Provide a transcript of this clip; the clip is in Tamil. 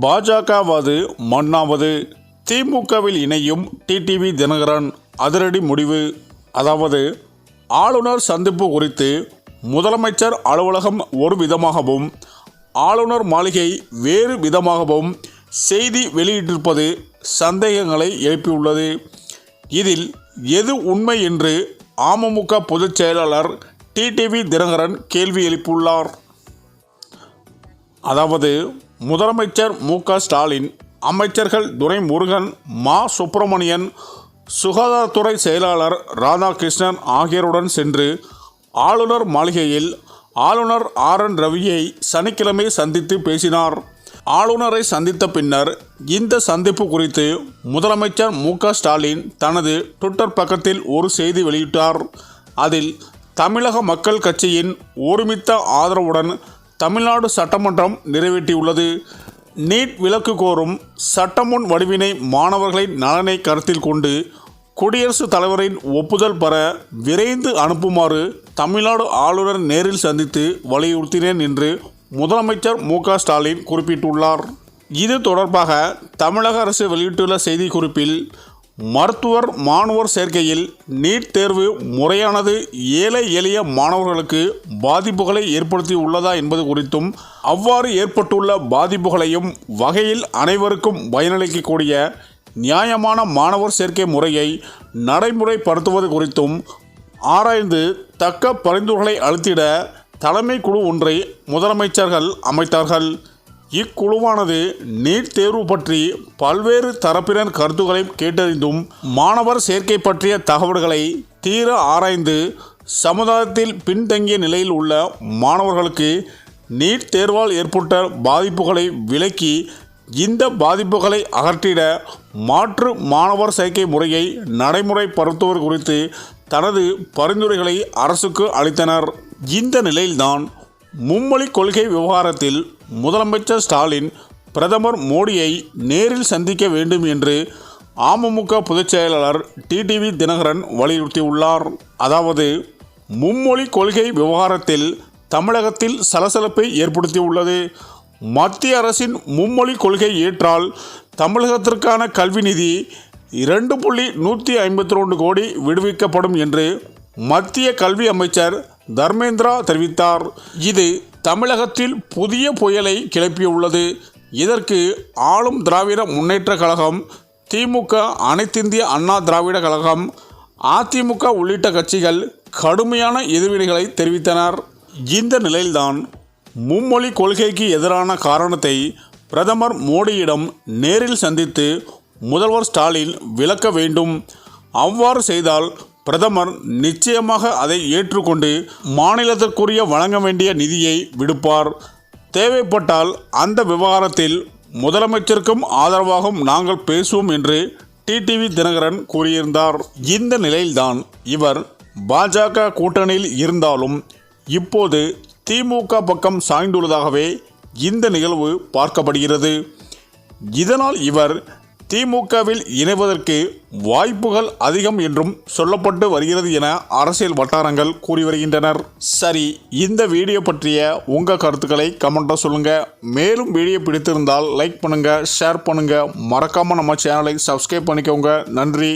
பாஜகவாது மண்ணாவது. திமுகவில் இணையும் டிடிவி தினகரன் அதிரடி முடிவு. அதாவது ஆளுநர் சந்திப்பு குறித்து முதலமைச்சர் அலுவலகம் ஒரு விதமாகவும் ஆளுநர் மாளிகை வேறு விதமாகவும் செய்தி வெளியிட்டிருப்பது சந்தேகங்களை எழுப்பியுள்ளது. இதில் எது உண்மை என்று அமமுக பொதுச் செயலாளர் டிடிவி தினகரன் கேள்வி எழுப்பியுள்ளார். அதாவது முதலமைச்சர் மு க ஸ்டாலின் அமைச்சர்கள் துரைமுருகன் மா சுப்பிரமணியன் சுகாதாரத்துறை செயலாளர் ராதாகிருஷ்ணன் ஆகியோருடன் சென்று ஆளுநர் மாளிகையில் ஆளுநர் ஆர் என் ரவியை சனிக்கிழமை சந்தித்து பேசினார். ஆளுநரை சந்தித்த பின்னர் இந்த சந்திப்பு குறித்து முதலமைச்சர் மு க ஸ்டாலின் தனது ட்விட்டர் பக்கத்தில் ஒரு செய்தி வெளியிட்டார். அதில் தமிழக மக்கள் கட்சியின் ஒருமித்த ஆதரவுடன் தமிழ்நாடு சட்டமன்றம் நிறைவேற்றியுள்ளது. நீட் விலக்கு கோரும் சட்டமுன் வடிவினை மாணவர்களின் நலனை கருத்தில் கொண்டு குடியரசுத் தலைவரின் ஒப்புதல் பெற விரைந்து அனுப்புமாறு தமிழ்நாடு ஆளுநர் நேரில் சந்தித்து வலியுறுத்தினேன் என்று முதலமைச்சர் மு ஸ்டாலின் குறிப்பிட்டுள்ளார். இது தொடர்பாக தமிழக அரசு வெளியிட்டுள்ள செய்திக்குறிப்பில் மருத்துவர் மாணவர் சேர்க்கையில் நீட் தேர்வு முறையானது ஏழை எளிய மாணவர்களுக்கு பாதிப்புகளை ஏற்படுத்தி உள்ளதா என்பது குறித்தும் அவ்வாறு ஏற்பட்டுள்ள பாதிப்புகளையும் வகையில் அனைவருக்கும் பயனளிக்கக்கூடிய நியாயமான மாணவர் சேர்க்கை முறையை நடைமுறைப்படுத்துவது குறித்தும் ஆராய்ந்து தக்க பரிந்துரைகளை அழுத்திட தலைமை குழு ஒன்றை முதலமைச்சர்கள் அமைத்தார்கள். இக்குழுவானது நீட் தேர்வு பற்றி பல்வேறு தரப்பினர் கருத்துக்களை கேட்டறிந்தும் மாணவர் சேர்க்கை பற்றிய தகவல்களை தீர ஆராய்ந்து சமுதாயத்தில் பின்தங்கிய நிலையில் உள்ள மாணவர்களுக்கு நீட் தேர்வால் ஏற்பட்ட பாதிப்புகளை விலக்கி இந்த பாதிப்புகளை அகற்றிட மாற்று மாணவர் சேர்க்கை முறையை நடைமுறைப்படுத்துவது குறித்து தனது பரிந்துரைகளை அரசுக்கு அளித்தனர். இந்த நிலையில்தான் மும்மொழி கொள்கை விவகாரத்தில் முதலமைச்சர் ஸ்டாலின் பிரதமர் மோடியை நேரில் சந்திக்க வேண்டும் என்று அமமுக பொதுச் செயலாளர் டிடிவி தினகரன் வலியுறுத்தியுள்ளார். அதாவது மும்மொழி கொள்கை விவகாரத்தில் தமிழகத்தில் சலசலப்பை ஏற்படுத்தியுள்ளது. மத்திய அரசின் மும்மொழி கொள்கை ஏற்றால் தமிழகத்திற்கான கல்வி நிதி இரண்டு புள்ளி நூற்றி ஐம்பத்தி ரெண்டு கோடி விடுவிக்கப்படும் என்று மத்திய கல்வி அமைச்சர் தர்மேந்திரா தெரிவித்தார். இது தமிழகத்தில் புதிய புயலை கிளப்பியுள்ளது. இதற்கு ஆளும் திராவிட முன்னேற்ற கழகம் திமுக அனைத்திந்திய அண்ணா திராவிட கழகம் அதிமுக உள்ளிட்ட கட்சிகள் கடுமையான எதிர்வினைகளை தெரிவித்தனர். இந்த நிலையில்தான் மும்மொழி கொள்கைக்கு எதிரான காரணத்தை பிரதமர் மோடியிடம் நேரில் சந்தித்து முதல்வர் ஸ்டாலின் விளக்க வேண்டும். அவ்வாறு செய்தால் பிரதமர் நிச்சயமாக அதை ஏற்றுக்கொண்டு மாநிலத்திற்குரிய வழங்க வேண்டிய நிதியை விடுப்பார். தேவைப்பட்டால் அந்த விவகாரத்தில் முதலமைச்சருக்கும் ஆதரவாகவும் நாங்கள் பேசுவோம் என்று டிடிவி தினகரன் கூறியிருந்தார். இந்த நிலையில்தான் இவர் பாஜக கூட்டணியில் இருந்தாலும் இப்போது திமுக பக்கம் சாய்ந்துள்ளதாகவே இந்த நிகழ்வு பார்க்கப்படுகிறது. இதனால் இவர் திமுகவில் இணைவதற்கு வாய்ப்புகள் அதிகம் என்றும் சொல்லப்பட்டு வருகிறது என அரசியல் வட்டாரங்கள் கூறி வருகின்றனர். சரி இந்த வீடியோ பற்றிய உங்கள் கருத்துக்களை கமெண்ட்டாக சொல்லுங்கள் மேலும் வீடியோ பிடித்திருந்தால் லைக் பண்ணுங்கள் ஷேர் பண்ணுங்கள் மறக்காமல் நம்ம சேனலை சப்ஸ்கிரைப் பண்ணிக்கோங்க. நன்றி.